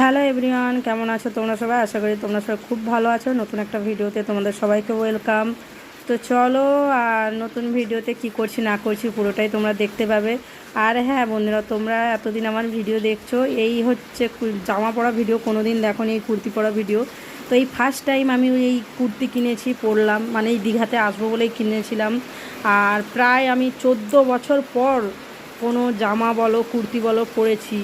Hello everyone, কেমন আছো তোমরা সবাই? আশা করি তোমরা সবাই খুব ভালো আছো। নতুন একটা ভিডিওতে তোমাদের সবাইকে ওয়েলকাম। তো চলো, আর নতুন ভিডিওতে কি করছি না করছি পুরোটাই তোমরা দেখতে পাবে। আর হ্যাঁ বন্ধুরা, তোমরা এতদিন আমার ভিডিও দেখছ, এই হচ্ছে জামা পরা ভিডিও কোনো দিন দেখো এই কুর্তি পরা ভিডিও। তো এই ফার্স্ট টাইম আমি এই কুর্তি কিনেছি, পরলাম মানে এই দীঘাতে আসব বলেই কিনেছিলাম। আর প্রায় আমি চোদ্দ বছর পর কোনো জামা বলো, কুর্তি বলো পরেছি।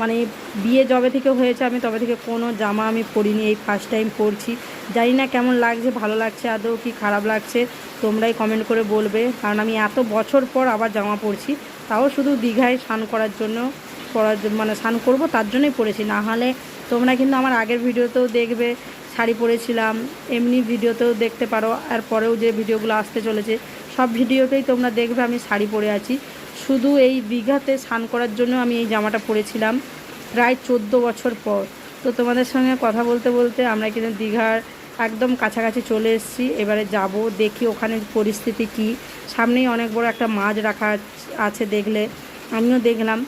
মানে বিয়ে যবে থেকে হয়েছে, আমি তবে থেকে কোনো জামা আমি পরিনি, এই ফার্স্ট টাইম পরছি। জানি না কেমন লাগছে, ভালো লাগছে, আদৌ কি খারাপ লাগছে, তোমরাই কমেন্ট করে বলবে। কারণ আমি এত বছর পর আবার জামা পরছি, তাও শুধু দীঘায় স্নান করার জন্য পরার মানে স্নান করব, তার জন্যই পরেছি। না হলে তোমরা কিন্তু আমার আগের ভিডিওতেও দেখবে, শাড়ি পরেছিলাম, এমনি ভিডিওতেও দেখতে পারো, আর পরেও যে ভিডিওগুলো আসতে চলেছে, সব ভিডিওতেই তোমরা দেখবে আমি শাড়ি পরে আছি। শুধু এই দীঘাতে স্নান করার জন্য আমি এই জামাটা পরেছিলাম প্রায় চোদ্দ বছর পর। তো তোমাদের সঙ্গে কথা বলতে বলতে আমরা কিন্তু দীঘার একদম কাছাকাছি চলে এসেছি। এবারে যাব, দেখি ওখানে পরিস্থিতি কি। সামনেই অনেক বড় একটা মাছ রাখা আছে দেখলে, আমিও দেখলাম।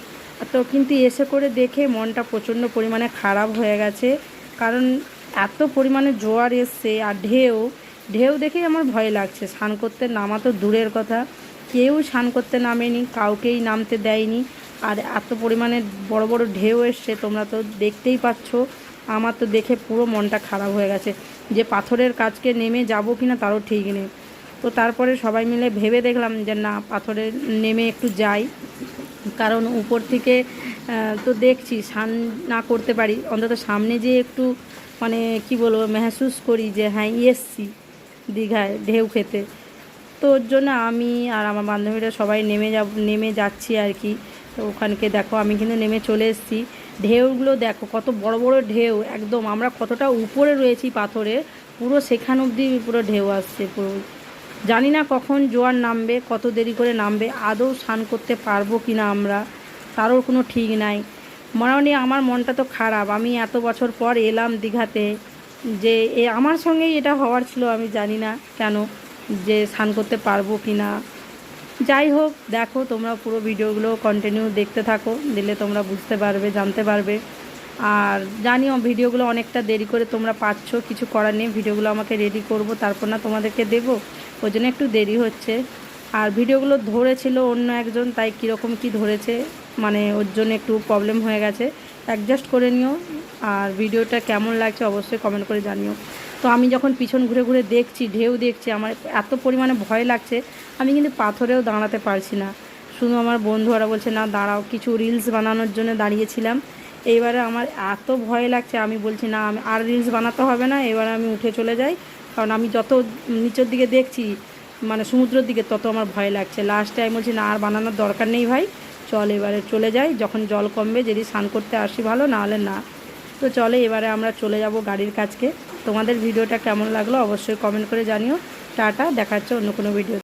তো কিন্তু এসে করে দেখে মনটা প্রচণ্ড পরিমাণে খারাপ হয়ে গেছে। কারণ এত পরিমাণে জোয়ার এসছে আর ঢেউ ঢেউ দেখেই আমার ভয় লাগছে। স্নান করতে নামা তো দূরের কথা। কেউ স্নান করতে নামেনি, কাউকেই নামতে দেয়নি। আর এত পরিমাণে বড় বড় ঢেউ এসছে, তোমরা তো দেখতেই পাচ্ছ। আমার তো দেখে পুরো মনটা খারাপ হয়ে গেছে যে পাথরের কাজকে নেমে যাব কি না তারও ঠিক নেই। তো তারপরে সবাই মিলে ভেবে দেখলাম যে না, পাথরে নেমে একটু যাই। কারণ উপর থেকে তো দেখছি স্নান না করতে পারি। অন্তত সামনে যে একটু মানে কি বলব, মেহসুস করি যে হ্যাঁ এসছি দীঘায় ঢেউ খেতে। তো ওর জন্য আমি আর আমার বান্ধবীরা সবাই নেমে যাব, নেমে যাচ্ছি আর কি। তো ওখানকে দেখো, আমি কিন্তু নেমে চলে এসেছি। ঢেউগুলো দেখো, কত বড় বড় ঢেউ, একদম আমরা কতটা উপরে রয়েছি পাথরে, পুরো সেখান অবধি পুরো ঢেউ আসছে, পুরো। জানি না কখন জোয়ার নামবে, কত দেরি করে নামবে, আদৌ স্নান করতে পারব কি না আমরা, তারও কোনো ঠিক নাই। মোটামুটি আমার মনটা তো খারাপ, আমি এত বছর পর এলাম দীঘাতে, যে এ, আমার সঙ্গেই এটা হওয়ার ছিল, আমি জানি না কেন। যে স্নান করতে পারব কি না যাই হোক, দেখো তোমরা পুরো ভিডিওগুলো কন্টিনিউ দেখতে থাকো, দিলে তোমরা বুঝতে পারবে, জানতে পারবে। আর জানিও, ভিডিওগুলো অনেকটা দেরি করে তোমরা পাচ্ছ, কিছু করার নেই, ভিডিওগুলো আমাকে রেডি করব, তারপর না তোমাদেরকে দেবো, ওই জন্য একটু দেরি হচ্ছে। আর ভিডিওগুলো ধরেছিল অন্য একজন, তাই কীরকম কি ধরেছে মানে ওর জন্য একটু প্রবলেম হয়ে গেছে। অ্যাডজাস্ট করে নিও, আর ভিডিওটা কেমন লাগছে অবশ্যই কমেন্ট করে জানিও। তো আমি যখন পিছন ঘুরে ঘুরে দেখছি, ঢেউ দেখছি, আমার এত পরিমাণে ভয় লাগছে, আমি কিন্তু পাথরেও দাঁড়াতে পারছি না। শুধু আমার বন্ধুরা বলছে, না, দাঁড়াও, কিছু রিলস বানানোর জন্য দাঁড়িয়েছিলাম। এইবারে আমার এত ভয় লাগছে, আমি বলছি, না, আমি আর রিলস বানাতে হবে না, এবারে আমি উঠে চলে যাই। কারণ আমি যত নিচের দিকে দেখছি মানে সমুদ্রের দিকে, তত আমার ভয় লাগছে। লাস্টে আমি বলছি, না, আর বানানোর দরকার নেই ভাই, চল এবারে চলে যাই, যখন জল কমবে, যদি স্নান করতে আসি ভালো না হলে না। তো চলে, এবারে আমরা চলে যাব গাড়ির কাজকে। তোমাদের ভিডিওটা কেমন লাগল অবশ্যই কমেন্ট করে জানিও। টাটা, দেখাচ্ছে অন্য কোনো ভিডিও